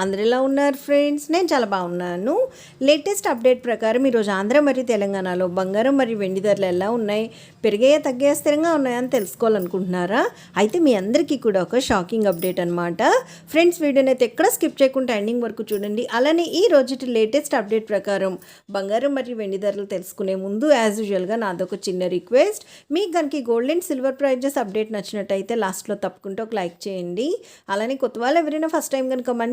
అందరు ఎలా ఉన్నారు ఫ్రెండ్స్. నేను చాలా బాగున్నాను. లేటెస్ట్ అప్డేట్ ప్రకారం ఈరోజు ఆంధ్ర మరియు తెలంగాణలో బంగారం మరియు వెండి ధరలు ఎలా ఉన్నాయి? పెరిగాయా తగ్గాయా స్థిరంగా ఉన్నాయని తెలుసుకోవాలనుకుంటున్నారా? అయితే మీ అందరికీ కూడా ఒక షాకింగ్ అప్డేట్ అనమాట ఫ్రెండ్స్ వీడియోని అయితే ఎక్కడ స్కిప్ చేయకుండా ఎండింగ్ వరకు చూడండి. అలానే ఈ రోజుటి లేటెస్ట్ అప్డేట్ ప్రకారం బంగారం మరియు వెండి ధరలు తెలుసుకునే ముందు యాజ్ యూజువల్గా నాదొక చిన్న రిక్వెస్ట్. మీకు కనుక gold and silver prices update నచ్చినట్టయితే లాస్ట్లో తప్పకుండా ఒక లైక్ చేయండి. అలానే కొత్త వాళ్ళు ఎవరైనా ఫస్ట్ టైం కనుక మన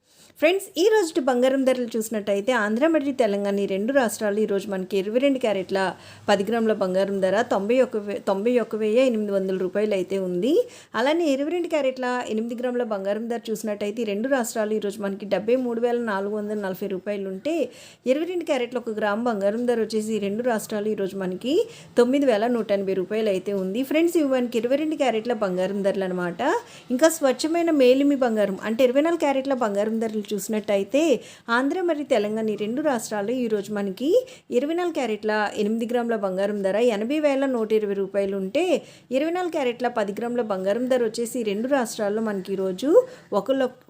ఫ్రెండ్స్ ఈ రోజు బంగారం ధరలు చూసినట్టయితే ఆంధ్ర మరియు తెలంగాణ ఈ రెండు రాష్ట్రాలు ఈరోజు మనకి ఇరవై రెండు క్యారెట్ల పది గ్రాముల బంగారం ధర తొంభై ఒక వే తొంభై ఒక వెయ్యి ఎనిమిది వందల రూపాయలు అయితే ఉంది. అలానే ఇరవై రెండు క్యారెట్ల ఎనిమిది గ్రాముల బంగారం ధర చూసినట్టయితే ఈ రెండు రాష్ట్రాలు ఈరోజు మనకి డెబ్బై మూడు వేల నాలుగు వందల నలభై రూపాయలు ఉంటే ఇరవై రెండు క్యారెట్ల ఒక గ్రామ్ బంగారం ధర వచ్చేసి ఈ రెండు రాష్ట్రాలు ఈరోజు మనకి తొమ్మిది వేల నూట ఎనభై రూపాయలు అయితే ఉంది. ఫ్రెండ్స్ ఇవి మనకి ఇరవై రెండు క్యారెట్ల బంగారం ధరలు అనమాట ఇంకా స్వచ్ఛమైన మేలిమి బంగారం అంటే ఇరవై నాలుగు క్యారెట్ల బంగారం ధరలు చూసినట్టయితే ఆంధ్ర మరియు తెలంగాణ ఈ రెండు రాష్ట్రాలు ఈరోజు మనకి ఇరవై నాలుగు క్యారెట్ల ఎనిమిది గ్రాముల బంగారం ధర ఎనభై వేల నూట ఇరవై రూపాయలు ఉంటే ఇరవై నాలుగు క్యారెట్ల పది గ్రాముల బంగారం ధర వచ్చేసి ఈ రెండు రాష్ట్రాల్లో మనకి ఈరోజు ఒక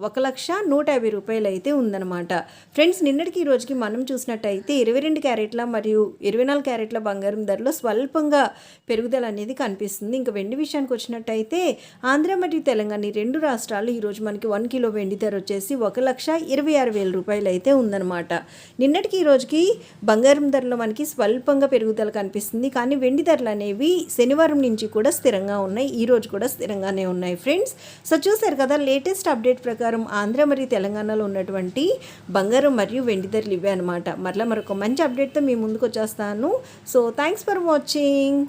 ఒక లక్ష నూట యాభై రూపాయలు అయితే ఉందన్నమాట. ఫ్రెండ్స్ నిన్నటికి ఈ రోజుకి మనం చూసినట్టయితే ఇరవై రెండు క్యారెట్ల మరియు ఇరవై నాలుగు క్యారెట్ల బంగారం ధరలో స్వల్పంగా పెరుగుదల అనేది కనిపిస్తుంది. ఇంకా వెండి విషయానికి వచ్చినట్టయితే ఆంధ్ర మరియు తెలంగాణ ఈ రెండు రాష్ట్రాలు ఈరోజు మనకి వన్ కిలో వెండి ధర వచ్చేసి ఒక లక్ష లక్ష ఇరవై ఆరు వేల రూపాయలు అయితే ఉందన్నమాట. నిన్నటికి ఈ రోజుకి బంగారం ధరలో మనకి స్వల్పంగా పెరుగుదల కనిపిస్తుంది. కానీ వెండి ధరలు అనేవి శనివారం నుంచి కూడా స్థిరంగా ఉన్నాయి. ఈ రోజు కూడా స్థిరంగానే ఉన్నాయి ఫ్రెండ్స్. సో చూసారు కదా లేటెస్ట్ అప్డేట్ ప్రకారం ఆంధ్ర మరియు తెలంగాణలో ఉన్నటువంటి బంగారం మరియు వెండి ధరలు ఇవే అనమాట మరలా మరొక మంచి అప్డేట్తో మీ ముందుకు వచ్చేస్తాను. So thanks for watching